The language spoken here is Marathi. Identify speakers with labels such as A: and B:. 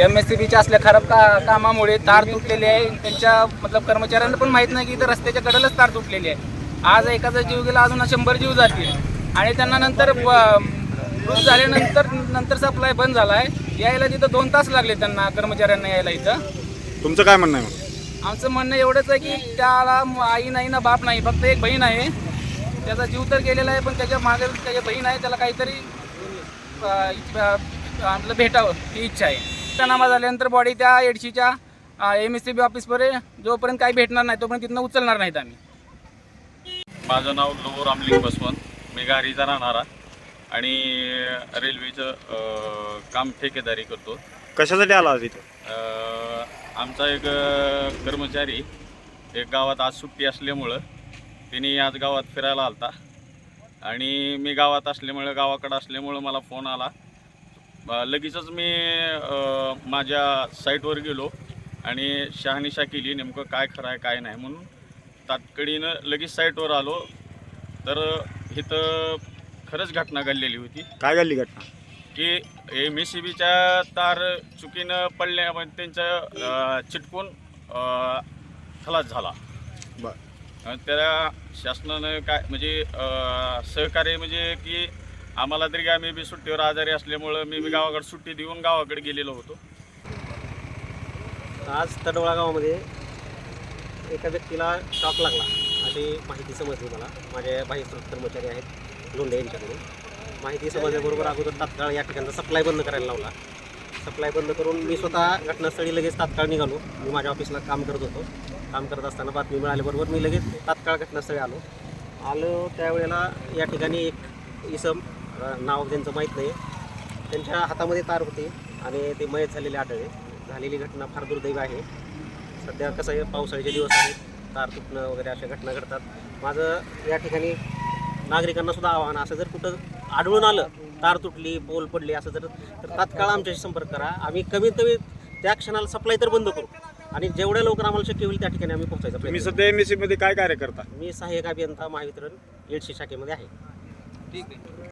A: एम एस सी बीच्या असल्या खराब का कामामुळे तार तुटलेले आहे. त्यांच्या मतलब कर्मचाऱ्यांना पण माहीत नाही की इथं रस्त्याच्या कडेलाच तार तुटलेली आहे. आज एकाचा जीव गेला अजून शंभर जीव जातील. आणि त्यांना नंतर मृत झाल्यानंतर नंतर सप्लाय बंद झाला आहे यायला तिथं दोन तास लागले त्यांना कर्मचाऱ्यांना यायला इथं.
B: तुमचं काय म्हणणं आहे
A: आमचं म्हणणं एवढंच आहे की त्याला आई नाही ना बाप नाही फक्त एक बहीण आहे. त्याचा जीव तर गेलेला आहे पण त्याच्यामागे त्याची बहीण आहे त्याला काहीतरी आपलं भेटावं ही इच्छा आहे. नामा झाल्यानंतर बॉडी त्या एडशीच्या एम एस सी बी ऑफिसपर्यंत जोपर्यंत काही भेटणार नाही तोपर्यंत तिथनं उचलणार नाहीत आम्ही.
C: माझं नाव लो रामलिंग बसवंत. मी घारीचा राहणारा आणि रेल्वेचं काम ठेकेदारी करतो.
B: कशासाठी आला आज इथं?
C: अ, आमचा एक कर्मचारी एक गावात आज सुट्टी असल्यामुळं तिने आज गावात फिरायला आलता. आणि मी गावात असल्यामुळं गावाकडं असल्यामुळं मला फोन आला. लगेचच मी माझ्या साईटवर गेलो आणि शहानिशा केली नेमकं काय खरं आहे काय नाही म्हणून. तातकडीनं लगेच साईटवर आलो. तर इथं खरंच घटना घडलेली होती.
B: काय घडली घटना?
C: की एम सी बीच्या तार चुकीनं पडल्या त्यांचं अं, चिटकून खलास झाला.
B: बर.
C: त्याला शासनानं काय म्हणजे सहकार्य म्हणजे की आम्हाला तरी काय मी बी सुट्टीवर आजारी असल्यामुळं मी बी गावाकडे सुट्टी देऊन गावाकडे गेलेलो होतो.
D: आज तडवळा गावामध्ये एका व्यक्तीला शॉक लागला. अशी माहिती समजली मला. माझे बाह्यस्रोत कर्मचारी आहेत लोंढे यांच्याकडून. माहिती समजल्याबरोबर अगोदर तात्काळ या ठिकाणचा सप्लाय बंद करायला लावला. सप्लाय बंद करून मी स्वतः घटनास्थळी लगेच तात्काळ निघालो. मी माझ्या ऑफिसला काम करत होतो. काम करत असताना बातमी मिळाल्याबरोबर मी लगेच तात्काळ घटनास्थळी आलो. आलो त्यावेळेला या ठिकाणी एक इसम नाव त्यांचं माहीत नाही. त्यांच्या हातामध्ये तार होते आणि ते मयत झालेले आढळले. झालेली घटना फार दुर्दैवी आहे. सध्या कसं आहे पावसाळ्याचे दिवस आहेत. तार तुटणं वगैरे अशा घटना घडतात. माझं या ठिकाणी नागरिकांना सुद्धा आव्हान असं जर कुठं आढळून आलं तार तुटली पोल पडली असं जर तर तात्काळ आमच्याशी संपर्क करा. आम्ही कमीत कमी त्या क्षणाला सप्लाय तर बंद करू. आणि जेवढ्या लवकर आम्हाला शक्य होईल त्या ठिकाणी आम्ही पोहोचायचा प्रयत्न
B: सध्या एम एस सी मध्ये काय कार्य करता
D: करू. मी सहाय्यक अभियंता महावितरण येडशी शाखेमध्ये आहे.
A: ठीक आहे.